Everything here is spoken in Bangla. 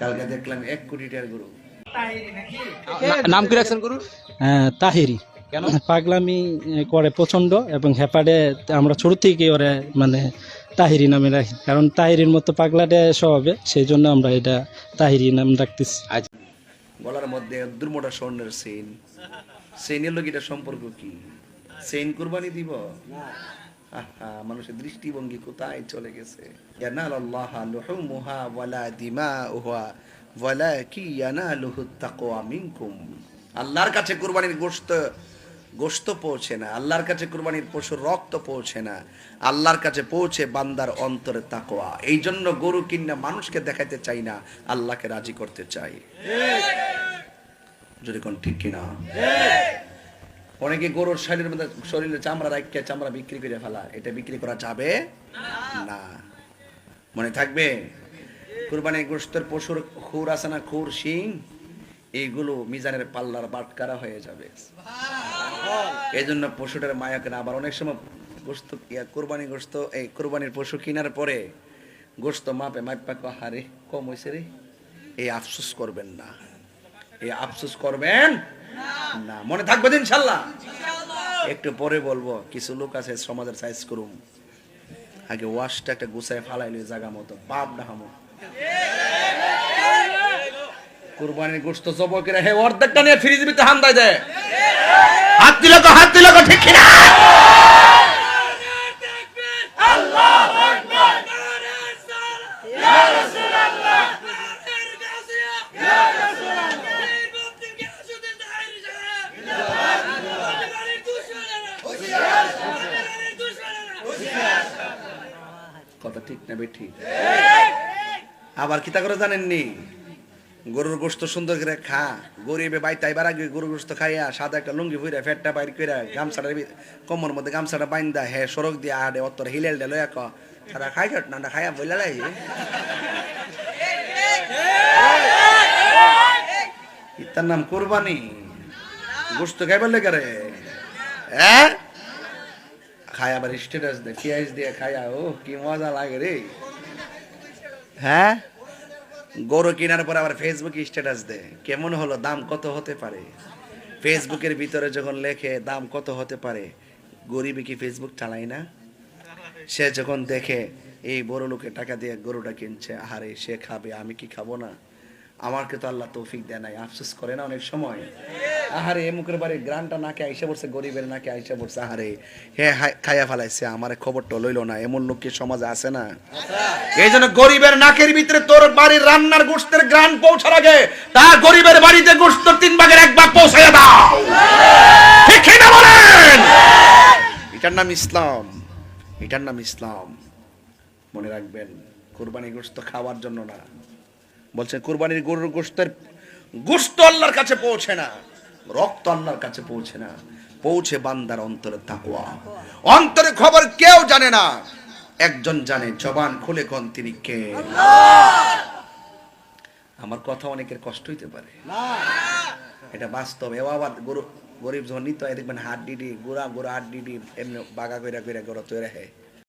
কালকে দেখলাম এক কোটি টাকার গরু। নাম কি রাখছেন হ্যাঁ, তাহিরি। কেন? পাগলামি করে প্রচণ্ড এবং হেপাডে আমরা ছোট থেকে ওরে মানে তাহিরি নামে রাখি। কারণ তাহিরির মতো পাগলাটে স্বভাবে সেই জন্য আমরা এটা তাহিরি নাম রাখতেছি। গলার মধ্যে দুর্মোটা স্বর্ণের সেন সেনের লোক এটা সম্পর্ক কি? সেন কুরবানি দিব? আহা, মানুষের দৃষ্টিভঙ্গি কোথায় চলে গেছে? আল্লাহর কাছে কুরবানির গোশত গোশত পৌঁছে না। আল্লাহর কাছে কুরবানির পশুর রক্ত পৌঁছে না। আল্লাহর কাছে পৌঁছে বান্দার অন্তরে তাকোয়া এই জন্য গরু কিনা মানুষকে দেখাতে চাই না আল্লাহকে রাজি করতে চাই। যদি কোন ঠিক কিনা? অনেকে গরুর শরীরের মধ্যে শরীরে চামড়া রাখিয়ে চামড়া বিক্রি করে ফেলা। এটা বিক্রি করা যাবে না। মনে থাকবে? কুরবানির গোষ্ঠের পশুর খুর আছে না খুর, শিং? এইগুলো মিজানের পাল্লার বাটকারা হয়ে যাবে। এই জন্য পশুটার মায়া কেনা আবার অনেক সময় গোস্ত কোরবানি গোস্ত এই কোরবানির পশু কেনার পরে গোস্ত মাপে মাপা হারে, কম হয়েছে রে। এই আফসোস করবেন না। এই আফসোস করবেন? না মনে থাকবে ইনশাল্লাহ। একটু পরে বলব কিছু লোক আছে সমাজের সাইজ করুম। আগে ওয়াশটা একটা গুছায় ফালাইলে জায়গা মতো বাপ ডাহামো কুরবানির গোস্ত জব হে অর্ধেকটা নিয়ে ফ্রিজ ভিতরে হান্দায় দেয় হাত দিল তো হাত দিল তো ঠিক কিনা? কথা ঠিক না বে ঠিক আবার কিতা করে জানেননি? গরুর গোস্ত সুন্দর করে খা। গরিবে বাই তাইবার আগে গরুর গোস্ত খাইয়া সাদা একটা লুঙ্গি ফুইরা ফেটটা বাইর কইরা গামছাটা কমর মধ্যে গামছাটা বাইন্দা হে, সড়ক দিয়ে আডে অতর হিলেল ডে লয়া ক। সারা খাই কাট না খাইয়া বইলা লাই ইতার নাম কোরবানি। গোস্ত খাইবার লেগে রে। হ্যাঁ খাই আবার স্ট্যাটাস দে পিয়াজ দিয়ে খাইয়া ও কি মজা লাগে রে। হ্যাঁ? গরু কেনার পর আবার ফেসবুকে স্ট্যাটাস দে কেমন হলো দাম কত হতে পারে? ফেসবুকের ভিতরে যখন লেখে দাম কত হতে পারে? গরিবে কি ফেসবুক চালায় না? সে যখন দেখে এই বড় লোকে টাকা দিয়ে গরুটা কিনছে আহারে সে খাবে আমি কি খাব না? আমাকে তো আল্লাহ তৌফিক দেয় নাই আফসোস করে না অনেক সময়? আহারে এমুকের বাড়ি গ্রানটা নাকে আইসা পড়ছে, গরিবের নাকে আইসা পড়ছে, আহারে। হে হাই- খাইয়া ফেলাইছে, আমার খবরটা লইলো না, এমন লোক কি সমাজে আছে না? এই জন্য গরিবের নাকের ভিতরে তোর বাড়ির রান্নার গোষ্ঠের গ্রান পৌঁছার আগে তার গরিবের বাড়িতে গোষ্ঠ তিন ভাগের এক ভাগ পৌঁছাইয়া দাও। ঠিক না বলেন? এটার নাম ইসলাম। এটার নাম ইসলাম। মনে রাখবেন কোরবানি গোস্ত খাওয়ার জন্য না। বলছে, কোরবানির গরুর গোস্তের গোস্ত আল্লাহর কাছে পৌঁছে না। রক্ত আল্লাহর কাছে পৌঁছে না। পৌঁছে বান্দার অন্তরে তাকওয়া। অন্তরে খবর কেউ জানে না। একজন জানে, জবান খুলে কোন তিনি কে। আমার কথা অনেকের কষ্ট হইতে পারে। এটা বাস্তব। এও আবার গরু গরিব যখন দেখবেন হাত ডিডি গোড়া গোড়া হাত ডিডি এমনি বাগা কইরা কইরা গরু তৈরি হয়।